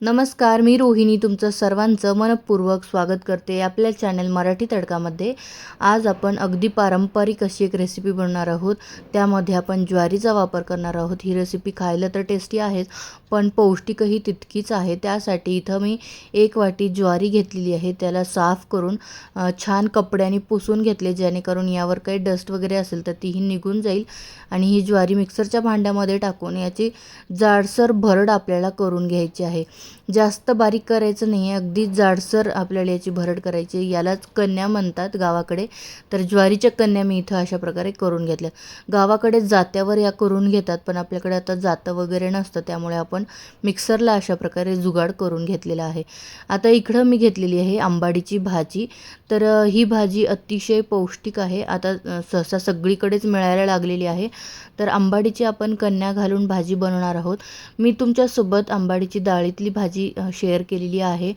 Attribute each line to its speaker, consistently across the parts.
Speaker 1: नमस्कार मी रोहिणी. तुमचं सर्वांचं मनपूर्वक स्वागत करते आपल्या चॅनल मराठी तडकामध्ये. आज आपण अगदी पारंपरिक अशी एक रेसिपी बनवणार आहोत. त्यामध्ये आपण ज्वारीचा वापर करणार आहोत. ही रेसिपी खायला तर टेस्टी आहेच पण पौष्टिकही तितकीच आहे. त्यासाठी इथं मी एक वाटी ज्वारी घेतलेली आहे. त्याला साफ करून छान कपड्याने पुसून घेतले जेणेकरून यावर काही डस्ट वगैरे असेल तर तीही निघून जाईल. आणि ही ज्वारी मिक्सरच्या भांड्यामध्ये टाकून याची जाडसर भरड आपल्याला करून घ्यायची आहे. जास्त बारीक करायचं नाही आहे अगदी जाडसर आपल्याला याची भरड करायची यालाच कन्या म्हणतात गावाकडे. तर ज्वारीच्या कन्या मी इथं अशा प्रकारे करून घेतल्या. गावाकडे जात्यावर या करून घेतात पण आपल्याकडे आता जातं वगैरे नसतं. त्यामुळे आपण मिक्सरला अशा प्रकारे जुगाड करून घेतलेला आहे. आता इकडं मी घेतलेली आहे आंबाडीची भाजी. तर ही भाजी अतिशय पौष्टिक आहे. आता सहसा सगळीकडेच मिळायला लागलेली आहे. तर आंबाडीची आपण कन्या घालून भाजी बनवणार आहोत. मी तुमच्यासोबत आंबाडीची डाळीतली भाजी शेअर केलेली आहे.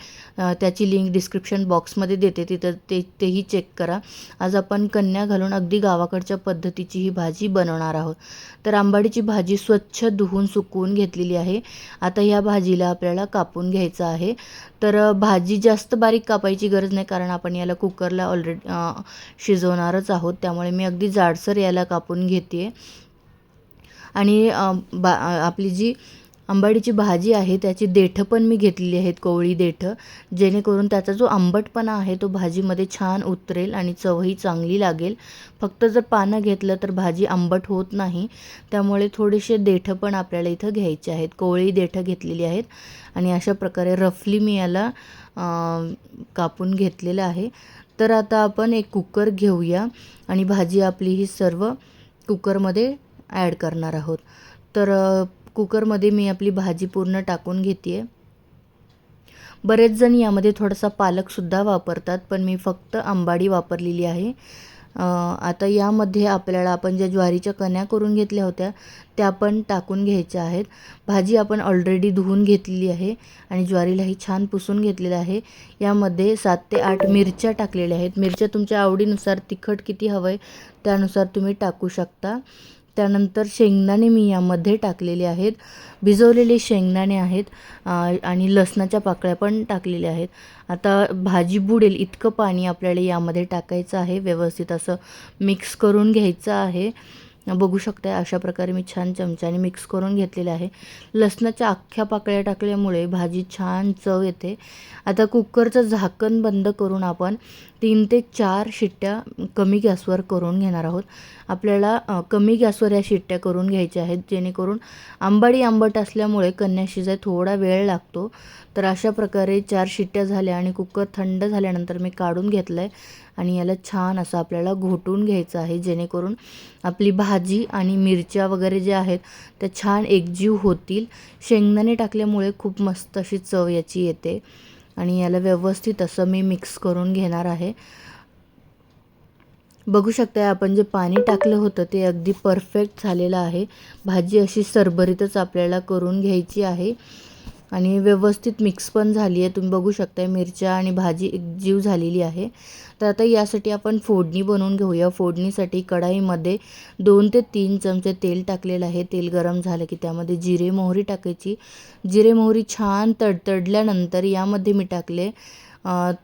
Speaker 1: त्याची लिंक डिस्क्रिप्शन बॉक्समध्ये देते. तिथं ते तेही चेक करा. आज आपण कन्या घालून अगदी गावाकडच्या पद्धतीची ही भाजी बनवणार आहोत. तर आंबाडीची भाजी स्वच्छ धुवून सुकवून घेतलेली आहे. आता ह्या भाजीला आपल्याला कापून घ्यायचं आहे. तर भाजी जास्त बारीक कापायची गरज नाही कारण आपण याला कुकरला ऑलरेडी शिजवणारच आहोत. त्यामुळे मी अगदी जाडसर याला कापून घेते आणि बा आपली जी आंबाडीची भाजी आहे त्याची देठं पण मी घेतलेली आहेत कोवळी देठं. जेणेकरून त्याचा जो आंबटपणा आहे तो भाजीमध्ये छान उतरेल आणि चवही चांगली लागेल. फक्त जर पानं घेतलं तर भाजी आंबट होत नाही. त्यामुळे थोडेसे देठं पण आपल्याला इथं घ्यायचे आहेत. कोवळी देठं घेतलेली आहेत आणि अशा प्रकारे रफली मी याला कापून घेतलेलं आहे. तर आता आपण एक कुकर घेऊया आणि भाजी आपली ही सर्व कुकरमध्ये ॲड करणार आहोत. तर कुकरमध्ये मी आपली भाजी पूर्ण टाकून घेते आहे बरेच जण यामध्ये थोडासा पालकसुद्धा वापरतात पण मी फक्त आंबाडी वापरलेली आहे. आता यामध्ये आपल्याला आपण ज्या ज्वारीच्या कण्या करून घेतल्या होत्या त्या पण टाकून घ्यायच्या आहेत. भाजी आपण ऑलरेडी धुवून घेतलेली आहे आणि ज्वारीलाही छान पुसून घेतलेलं आहे. यामध्ये सात ते आठ मिरच्या टाकलेल्या आहेत. मिरच्या तुमच्या आवडीनुसार तिखट किती हवं आहे त्यानुसार तुम्ही टाकू शकता. त्यानंतर शेंगदाणे मी यामध्ये टाकलेले आहेत. भिजवलेले शेंगदाणे आहेत आणि लसणाच्या पाकळ्या पण टाकलेल्या आहेत. आता भाजी बुडेल इतकं पाणी आपल्याला यामध्ये टाकायचं आहे. व्यवस्थित असं मिक्स करून घ्यायचं आहे. बघू शकताय अशा प्रकारे मी छान चमच्याने मिक्स करून घेतलेलं आहे. लसणाच्या अख्ख्या पाकळ्या टाकल्यामुळे भाजी छान चव येते. आता कुकरचं झाकण बंद करून आपण तीन ते चार शिट्ट्या कमी गॅसवर करून घेणार आहोत. आपल्याला कमी गॅसवर या शिट्ट्या करून घ्यायच्या आहेत जेणेकरून आंबाडी आंबट असल्यामुळे कन्या शिजाय थोडा वेळ लागतो. तर अशा प्रकारे चार शिट्ट्या झाल्या आणि कुकर थंड झाल्यानंतर मी काढून घेतलं आहे आणि याला छान असं आपल्याला घोटून घ्यायचं आहे जेणेकरून आपली भाजी आणि मिरच्या वगैरे ज्या आहेत त्या छान एकजीव होतील. शेंगदाणे टाकल्यामुळे खूप मस्त अशी चव याची येते. आणि याला व्यवस्थित असं मी मिक्स करून घेणार आहे. बघू शकता आपण जे पाणी टाकलं होतं ते अगदी परफेक्ट झालेलं आहे. भाजी अशी सरभरीतच आपल्याला करून घ्यायची आहे. आणि व्यवस्थित मिक्स पण झाली आहे. तुम्ही बघू शकता मिरच्या आणि भाजी एकजीव झालेली आहे. तर आता यासाठी आपण फोडणी बनवून घेऊया. फोडणीसाठी कढाईमध्ये दोन ते तीन चमचे तेल टाकलेलं आहे. तेल गरम झालं की त्यामध्ये जिरे मोहरी टाकायची. जिरे मोहरी छान तडतडल्यानंतर यामध्ये मी टाकले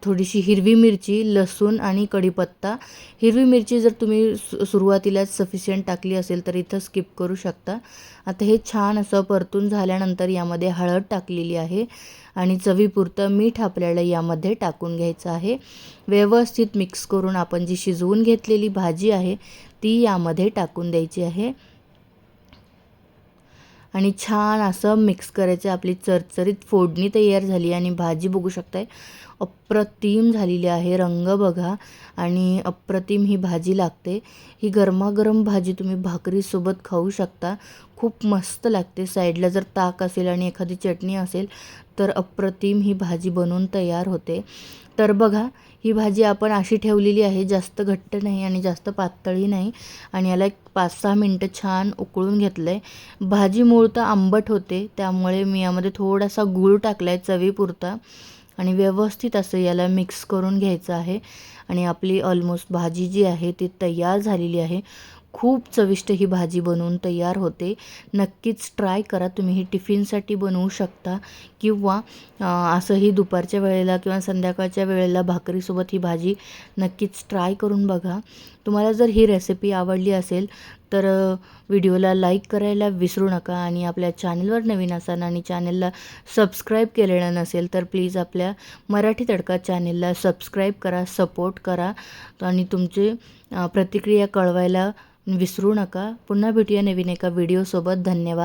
Speaker 1: थोडीशी हिरवी मिरची लसूण आणि कढीपत्ता. हिरवी मिरची जर तुम्ही सु सुरुवातीलाच सफिशियंट टाकली असेल तर इथं स्किप करू शकता. आता हे छान असं परतून झाल्यानंतर यामध्ये हळद टाकलेली आहे आणि चवीपुरतं मीठ आपल्याला यामध्ये टाकून घ्यायचं आहे. व्यवस्थित मिक्स करून आपण जी शिजवून घेतलेली भाजी आहे ती यामध्ये टाकून द्यायची आहे. आणि छान असं मिक्स करायचं आपली चरचरीत फोडणी तयार झाली आणि भाजी बघू शकताय. अप्रतिम झालेली आहे रंग बघा आणि अप्रतिम ही भाजी लागते. ही गरमागरम भाजी तुम्ही भाकरीसोबत खाऊ शकता. खूप मस्त लागते. साईडला जर ताक असेल आणि एखादी चटणी असेल तर अप्रतिम ही भाजी बनवून तयार होते. तर बघा ही भाजी आपण अशी ठेवलेली आहे जास्त घट्ट नाही आणि जास्त पातळी नाही. आणि याला एक पाच सहा मिनटं छान उकळून घेतलं आहे भाजी मूळ तर आंबट होते त्यामुळे मी यामध्ये थोडासा गूळ टाकला आहे चवीपुरता. आणि व्यवस्थित असं याला मिक्स करून घ्यायचं आहे. आणि आपली ऑलमोस्ट भाजी जी आहे ती तयार झालेली आहे. खूप चविष्ट ही भाजी बनवून तयार होते. नक्कीच ट्राय करा. तुम्ही ही टिफिनसाठी बनवू शकता किंवा असंही दुपारच्या वेळेला किंवा संध्याकाळच्या वेळेला भाकरीसोबत ही भाजी नक्कीच ट्राय करून बघा. तुम्हाला जर ही रेसिपी आवडली असेल तर व्हिडिओला लाईक करायला विसरू नका आणि आपल्या चॅनलवर नवीन असाल आणि चॅनलला सबस्क्राईब केलेलं नसेल तर प्लीज आपल्या मराठी तडका चॅनलला सबस्क्राईब करा सपोर्ट करा आणि तुमचे प्रतिक्रिया कळवायला विसरू नका. पुन्हा भेटूया नवीन एका व्हिडिओसोबत. धन्यवाद.